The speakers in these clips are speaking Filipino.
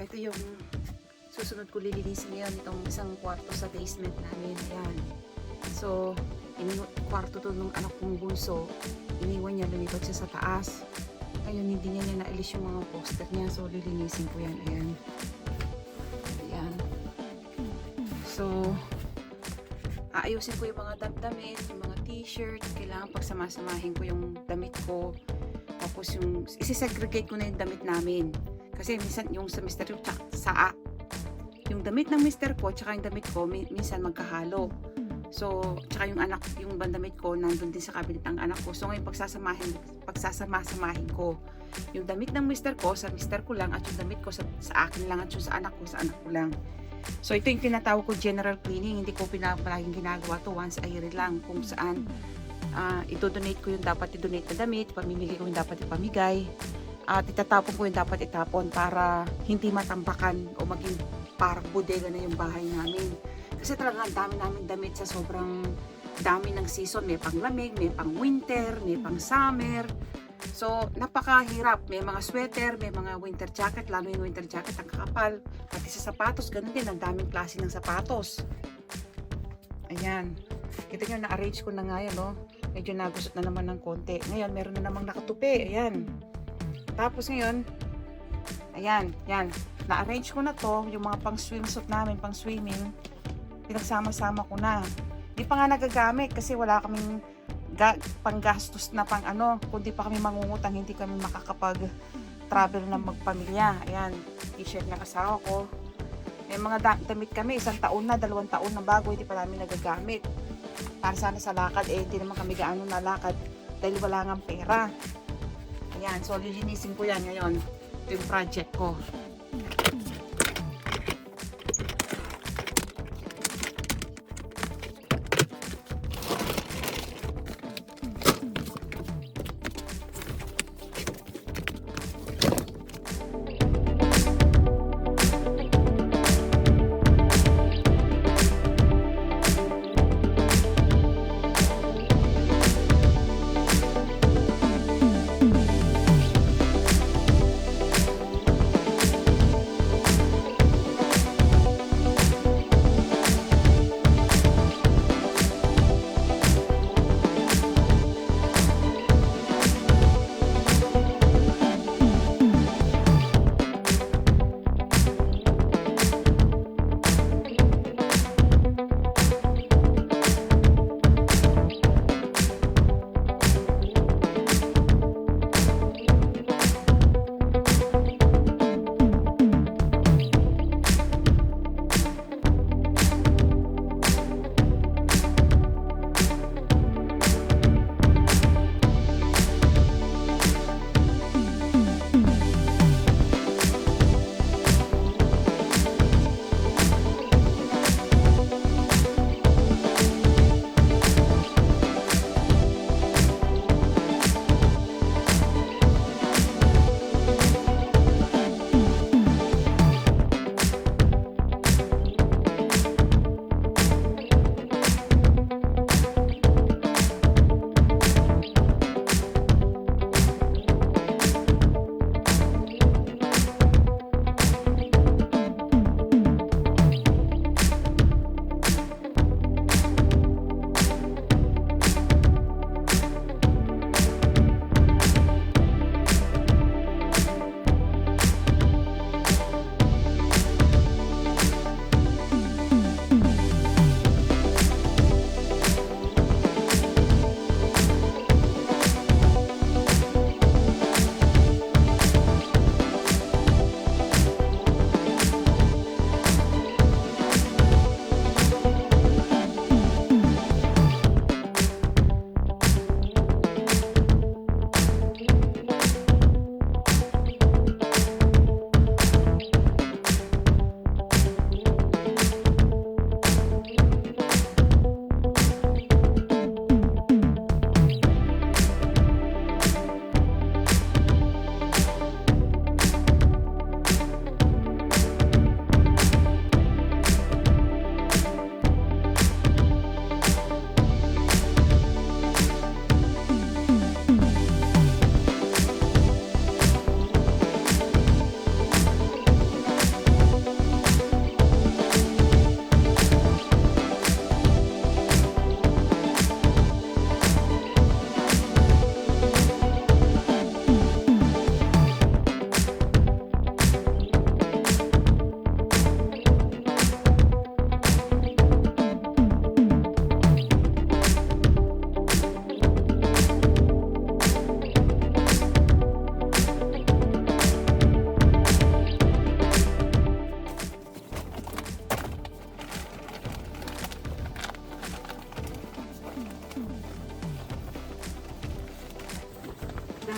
ito yung susunod ko lilinisin ngayon itong isang kwarto sa basement namin. Ayan. So, kwarto to nung anak kong bunso. Iniwan niya, lumipat siya sa taas. Ngayon, hindi niya niya nailis yung mga poster niya. So, lilinisin ko yan. Ayan. Ayan. So, aayusin ko yung mga dam-damit, yung mga t-shirt. Kailangan pagsamasamahin ko yung damit ko. Tapos yung, isisegregate ko na yung damit namin. Kasi minsan yung sa mister ko, tsaka sa yung damit ng mister ko, tsaka yung damit ko, mi- minsan magkahalo. So, tsaka yung anak, yung bandamit ko, nandun din sa cabinet ng anak ko. So, ngayon pagsasamahin, pagsasama-samahin ko. Yung damit ng mister ko, sa mister ko lang, at yung damit ko sa, sa akin lang, at yung sa anak ko, sa anak ko lang. So, ito yung tinatawag ko general cleaning. Hindi ko pinapalaging ginagawa to once a year lang kung saan ah ito-donate ko yung dapat i-donate na damit, pamimigay ko yung dapat ipamigay, at itatapon ko yung dapat itapon para hindi matambakan o maging parang bodega na yung bahay namin. Kasi talaga ang dami namin damit sa sobrang dami ng season. May pang lamig, may pang winter, may pang summer. So, napakahirap. May mga sweater, may mga winter jacket, lalo yung winter jacket ang kakapal. Pati sa sapatos, ganun din. Ang daming klase ng sapatos. Ayan. Kita nyo, na-arrange ko na nga yan, no? Medyo nagusot na naman ng konti. Ngayon, meron na namang nakatupi. Ayan. Tapos ngayon, ayan, yan. Na-arrange ko na to, yung mga pang swimsuit namin, pang swimming. Pinagsama-sama ko na. Hindi pa nga nagagamit kasi wala kaming ga- panggastos na pang ano, kundi pa kami mangungutang, hindi kami makakapag travel na magpamilya. Ayan, t-shirt ng asawa ko. May mga da- damit kami, isang taon na, dalawang taon na bago, hindi pa namin nagagamit. Para sana sa lakad, eh, hindi naman kami gaano nalakad dahil wala nga pera. Ayan, so lilinisin ko yan ngayon. Yung project ko.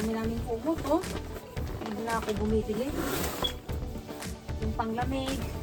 Daming kumot, oh. Hindi na ako bumibili. Yung panglamig.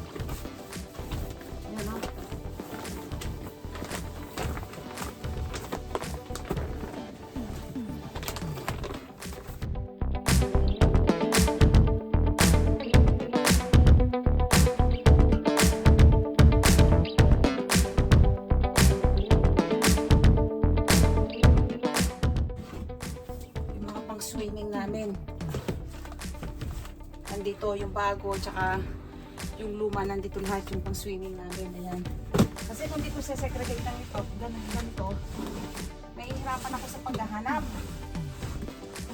Bago, tsaka yung luma, nandito lahat yung pang swimming namin. Ayan. Kasi kung dito sa segregate ng ito, ganun, ganito, nahihirapan ako sa paghahanap.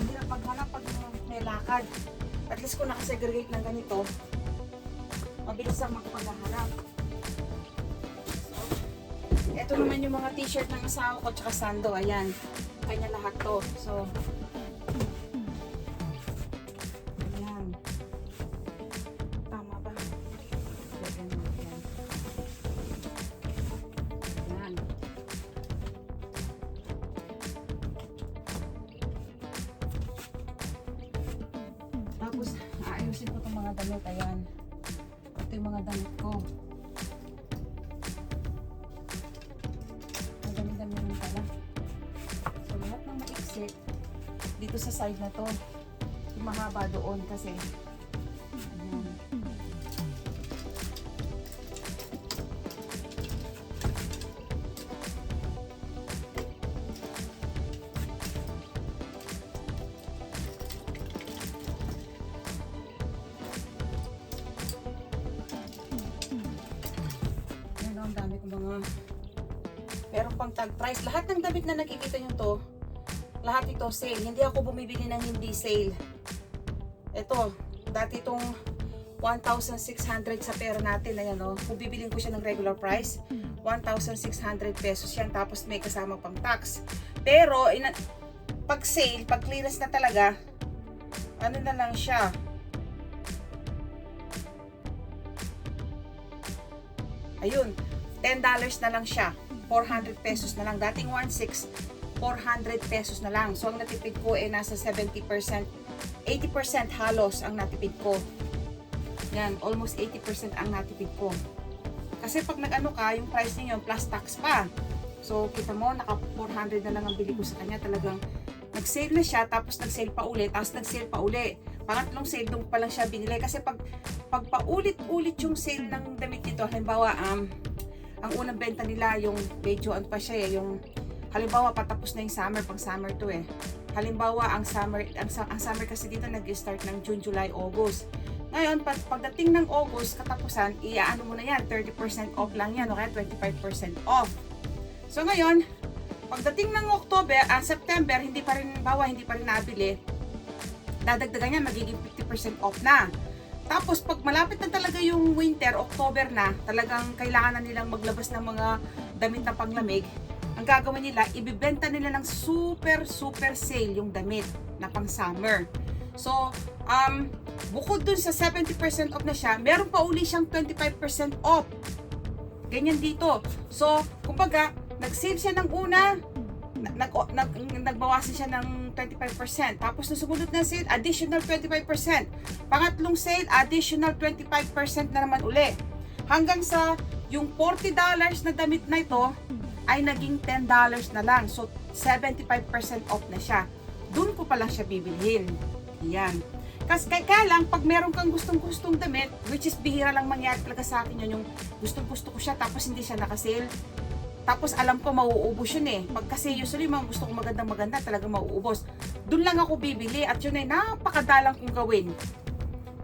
Hindi na paghanap pag may lakad. At least kung nakasegregate ng ganito, mabilis ang makapaghahanap. So, ito naman yung mga t-shirt ng asawa ko tsaka sando. Ayan. Kanya lahat to. So, damit. Ayan. Ito yung mga damit ko. Ang dami-dami rin pala. So, lahat ng maiksi, dito sa side na to. Yung mahaba doon kasi. Dami kong mga Meron pang tag price. Lahat ng damit na nakikita nyo to, lahat ito sale. Hindi ako bumibili ng hindi sale. Ito, dati itong 1,600 sa pera natin. Ayan o, kung bibilin ko siya ng regular price, 1,600 pesos yan. Tapos may kasama pang tax. Pero, ina, pag sale, pag clearance na talaga, ano na lang siya, Ayun, $10 na lang siya. 400 pesos na lang. Dating 1.6, 400 pesos na lang. So, ang natipid ko ay nasa 70%, 80% halos ang natipid ko. Yan, almost 80% ang natipid ko. Kasi pag nag-ano ka, yung price niya yun, plus tax pa. So, kita mo, naka 400 na lang ang bili ko sa kanya. Talagang nag-sale na siya, tapos nag-sale pa uli, tapos nag-sale pa uli. Pangatlong sale doon pa lang siya binili. Kasi pag, pag paulit-ulit yung sale ng damit dito, halimbawa, um, ang unang benta nila, yung ano pa siya eh, yung halimbawa patapos na yung summer, pang summer to eh. Halimbawa, ang summer, ang, ang summer kasi dito nag-start ng June, July, August. Ngayon, pag, pagdating ng August, katapusan, iaano mo na yan, 30% off lang yan, o kaya 25% off. So ngayon, pagdating ng October, ah, September, hindi pa rin, bawa, hindi pa rin nabili, dadagdagan yan, magiging 50% off na. Tapos pag malapit na talaga yung winter, October na, talagang kailangan na nilang maglabas ng mga damit na panglamig, ang gagawin nila, ibibenta nila ng super super sale yung damit na pang summer. So, um, bukod dun sa 70% off na siya, meron pa uli siyang 25% off. Ganyan dito. So, kumbaga, nag-save siya ng una, na- nag, nag, nagbawasan siya ng 25%. Tapos na sumunod na sale, additional 25%. Pangatlong sale, additional 25% na naman uli. Hanggang sa yung $40 na damit na ito ay naging $10 na lang. So, 75% off na siya. Doon ko pa lang siya bibilhin. Yan. Kasi kaya lang, pag meron kang gustong-gustong damit, which is bihira lang mangyari talaga sa akin yun, yung gustong-gusto ko siya tapos hindi siya nakasale, tapos alam ko mauubos yun eh. Pag kasi usually mga gusto ko magandang maganda talaga mauubos. Doon lang ako bibili at yun ay napakadalang kong gawin.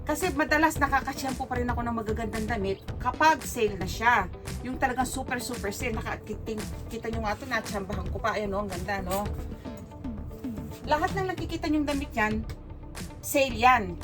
Kasi madalas nakakasyampo pa rin ako ng magagandang damit kapag sale na siya. Yung talagang super super sale. Nakakita kita nyo nga ito, natsambahan ko pa. Ayan o, ang ganda no. Lahat ng nakikita nyong damit yan, sale yan.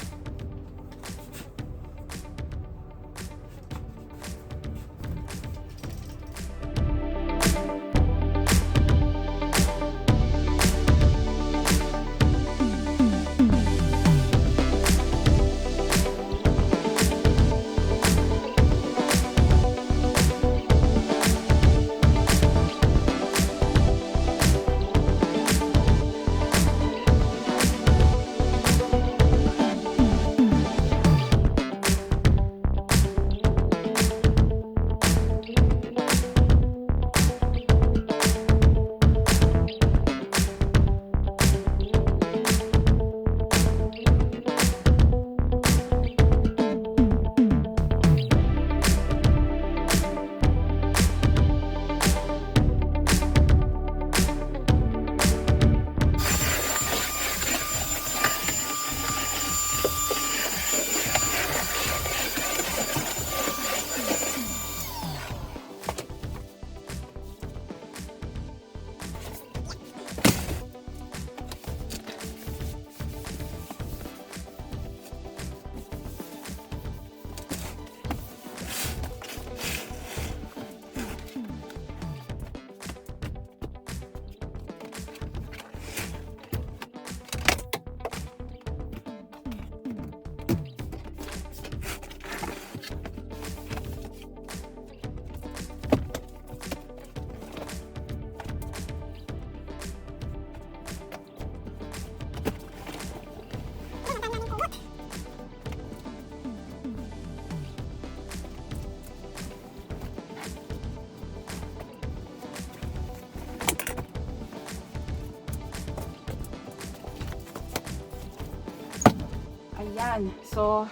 Ayan. So,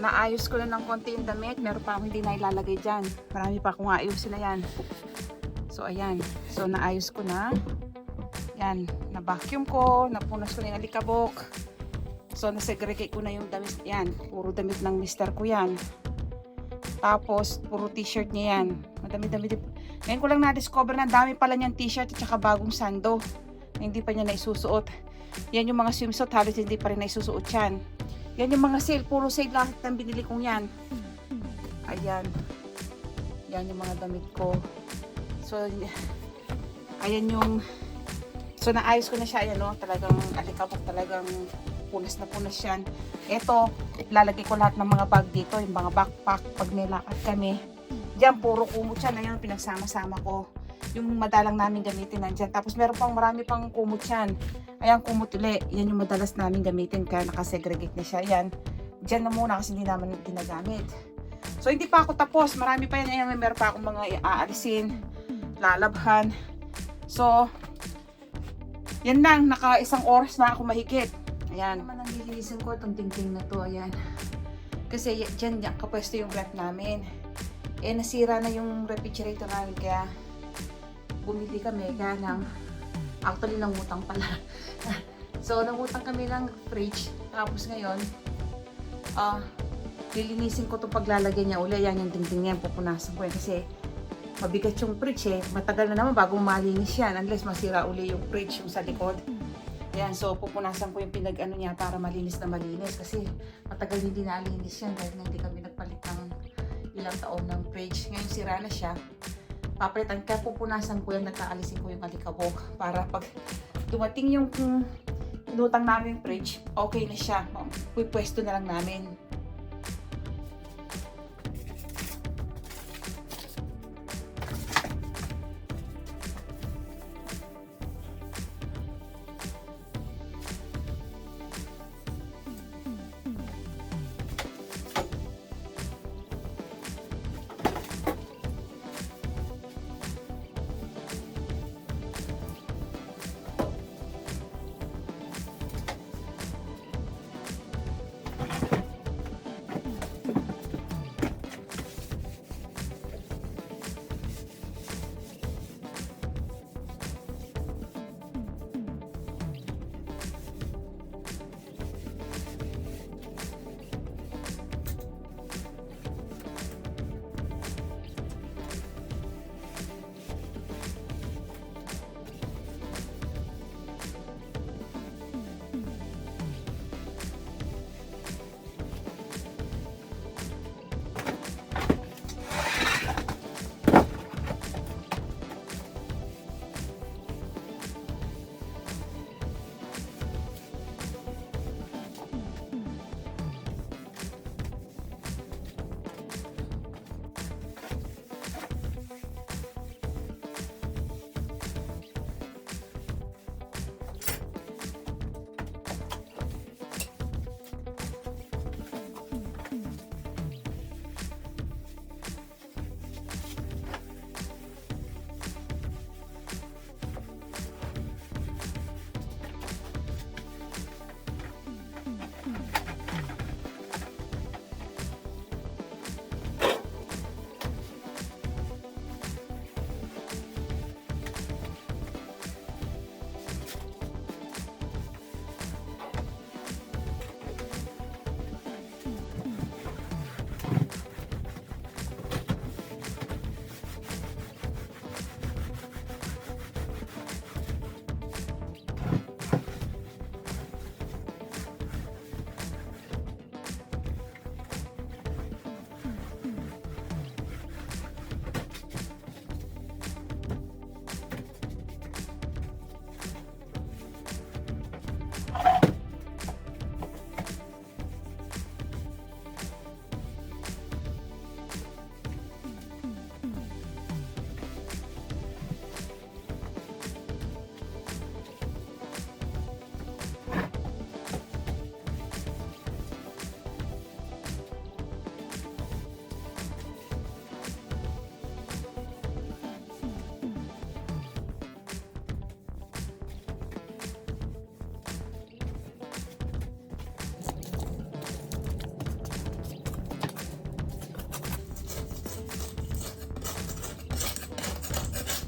naayos ko na ng konti yung damit. Meron pa akong hindi na ilalagay dyan. Marami pa akong ayusin na yan. So, ayan. So, naayos ko na. Yan. Na-vacuum ko. Napunas ko na yung alikabok. So, nasegregate ko na yung damit. Yan. Puro damit ng mister ko yan. Tapos, puro t-shirt niya yan. Madami-dami. Ngayon ko lang na-discover na dami pala niyang t-shirt at saka bagong sando. Na hindi pa niya naisusuot. Yan yung mga swimsuit. Halos hindi pa rin naisusuot yan. Yan yung mga sale. Puro sale lahat ng binili kong yan. Ayan. Yan yung mga damit ko. So, ayan yung So, naayos ko na siya. Ayan, no? Talagang alikabok. Talagang punas na punas yan. Ito, lalagay ko lahat ng mga bag dito. Yung mga backpack. Pag nilakad kami. Diyan, puro kumot yan. Ayan, pinagsama-sama ko. Yung madalang namin gamitin nandyan. Tapos, meron pang marami pang kumot yan. Ayan, kumot uli. Yan yung madalas namin gamitin. Kaya nakasegregate na siya. Ayan. Diyan na muna kasi hindi naman ginagamit. So, hindi pa ako tapos. Marami pa yan. Ayan, meron pa akong mga aalisin. Lalabhan. So, yan lang, naka isang oras na ako mahigit. Ayan. Naman ang lilinisin ko itong tingting na to, ayan. Kasi dyan, dyan kapwesto yung rep namin. Eh, nasira na yung refrigerator namin, kaya bumili kami, kaya lang, actually nangutang pala. so, nangutang kami ng fridge. Tapos ngayon, ah, lilinisin ko itong paglalagay niya uli. Ayan yung tingting niya, pupunasan ko yan. Kasi, mabigat yung fridge eh. Matagal na naman bago malinis yan unless masira uli yung fridge yung sa likod. Yan, so pupunasan ko yung pinag-ano niya para malinis na malinis kasi matagal hindi nalinis yan dahil hindi kami nagpalit ng ilang taon ng fridge. Ngayon sira na siya. Papalitan kaya pupunasan ko yan at aalisin ko yung alikabok para pag dumating yung mm, inutang namin fridge, okay na siya. Pupwesto na lang namin.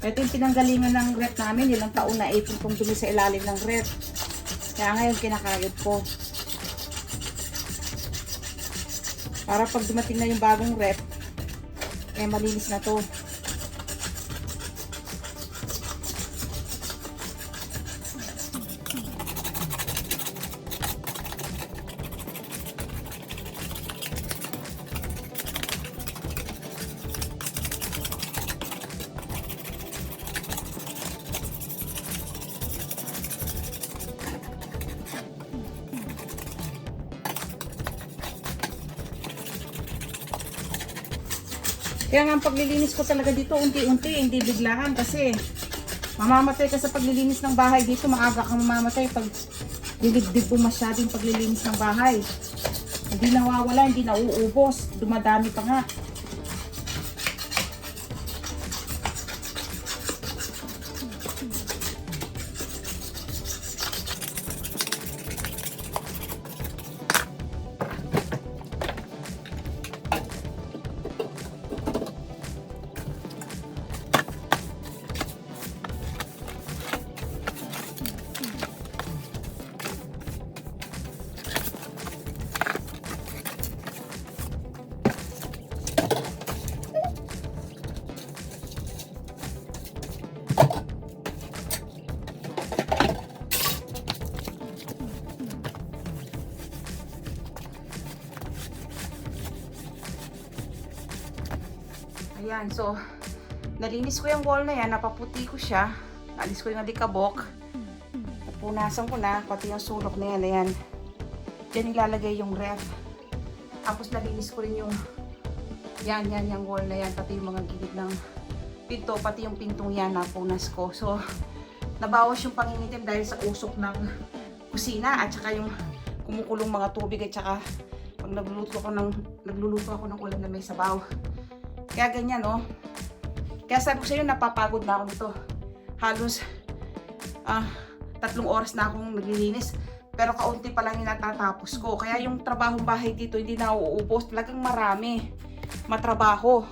Ito yung pinanggalingan ng rep namin. Ilang taon na ipon kong dumi sa ilalim ng rep. Kaya ngayon kinakayod ko. Para pag dumating na yung bagong rep, eh malinis na to. Paglilinis ko talaga dito unti-unti, hindi biglaan kasi mamamatay ka sa paglilinis ng bahay dito, maaga kang mamamatay pag dilibdib mo masyadong paglilinis ng bahay. Hindi nawawala, hindi nauubos, dumadami pa nga. Ayan, so, nalinis ko yung wall na yan, napaputi ko siya. Nalis ko yung alikabok. Napunasan ko na, pati yung sulok na yan, ayan. Diyan ilalagay yung ref. Tapos nalinis ko rin yung, yan, yan, yung wall na yan, pati yung mga gilid ng pinto, pati yung pintong yan, napunas ko. So, nabawas yung pangingitim dahil sa usok ng kusina at saka yung kumukulong mga tubig at saka pag nagluluto ako ng nagluluto ako ng ulam na may sabaw. Kaya ganyan, oh. Kaya sabi ko sa'yo, napapagod na ako nito. Halos, ah, tatlong oras na akong naglilinis. Pero kaunti pa lang yung natatapos ko. Kaya yung trabahong bahay dito, hindi na uuubos. Talagang marami. Matrabaho.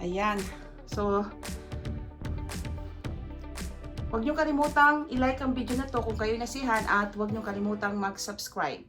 Ayan. So, huwag niyo kalimutang i-like ang video na to kung kayo nasihan at huwag niyo kalimutang mag-subscribe.